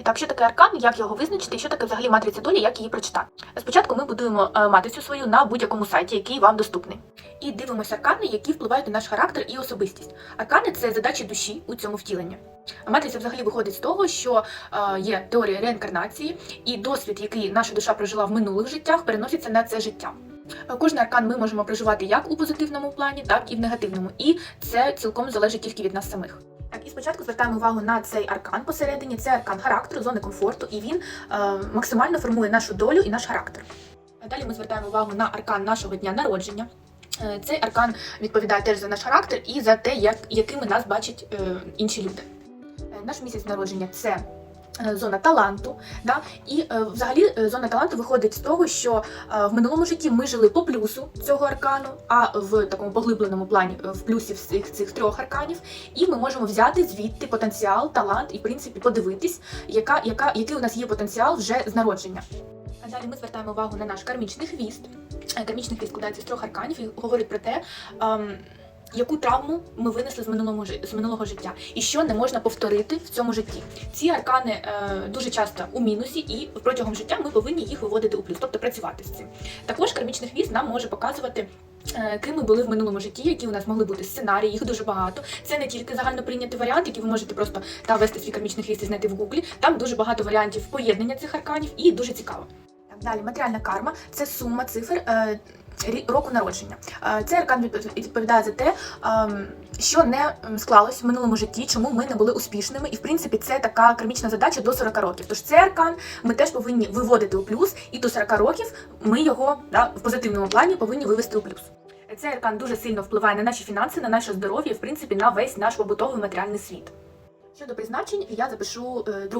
І так, що таке аркан, як його визначити, і що таке взагалі матриця долі, як її прочитати. Спочатку ми будуємо е, матрицю свою на будь-якому сайті, який вам доступний. І дивимося аркани, які впливають на наш характер і особистість. Аркани це задачі душі у цьому втіленні. А Матриця взагалі виходить з того, що е, є теорія реінкарнації, і досвід, який наша душа прожила в минулих життях, переноситься на це життя. Е, Кожний аркан ми можемо проживати як у позитивному плані, так і в негативному. І це цілком залежить тільки від нас самих. Так, і спочатку звертаємо увагу на цей аркан посередині. Це аркан характеру, зони комфорту, і він е, максимально формує нашу долю і наш характер. Далі ми звертаємо увагу на аркан нашого дня народження. Е, Цей аркан відповідає теж за наш характер і за те, як, якими нас бачать е, інші люди. Е, Наш місяць народження це зона таланту. Да? І е, взагалі е, зона таланту виходить з того, що е, в минулому житті ми жили по плюсу цього аркану, а в такому поглибленому плані е, в плюсі всіх цих трьох арканів. І ми можемо взяти звідти потенціал, талант і, в принципі, подивитись, яка, яка, який у нас є потенціал вже з народження. А далі ми звертаємо увагу на наш кармічний хвіст. Е, Кармічний хвіст складається з трьох арканів і говорить про те, ем, яку травму ми винесли з минулого, з минулого життя, і що не можна повторити в цьому житті. Ці аркани е, дуже часто у мінусі, і протягом життя ми повинні їх виводити у плюс, тобто працювати з цим. Також кармічний хвіст нам може показувати. е, Ким ми були в минулому житті, які у нас могли бути сценарії, їх дуже багато. Це не тільки загально прийнятий варіант, який ви можете просто та ввести свій кармічний хвіст і знайти в гуглі. Там дуже багато варіантів поєднання цих арканів і дуже цікаво. Далі матеріальна карма це сума цифр е, року народження. Цей аркан відпов- відповідає за те, що не склалось в минулому житті, чому ми не були успішними. І в принципі це така кармічна задача до 40 років. Тож цей аркан ми теж повинні виводити у плюс, і до 40 років ми його да, в позитивному плані повинні вивести у плюс. Цей аркан дуже сильно впливає на наші фінанси, на наше здоров'я, в принципі на весь наш побутовий матеріальний світ. Щодо призначень, я запишу е, другу.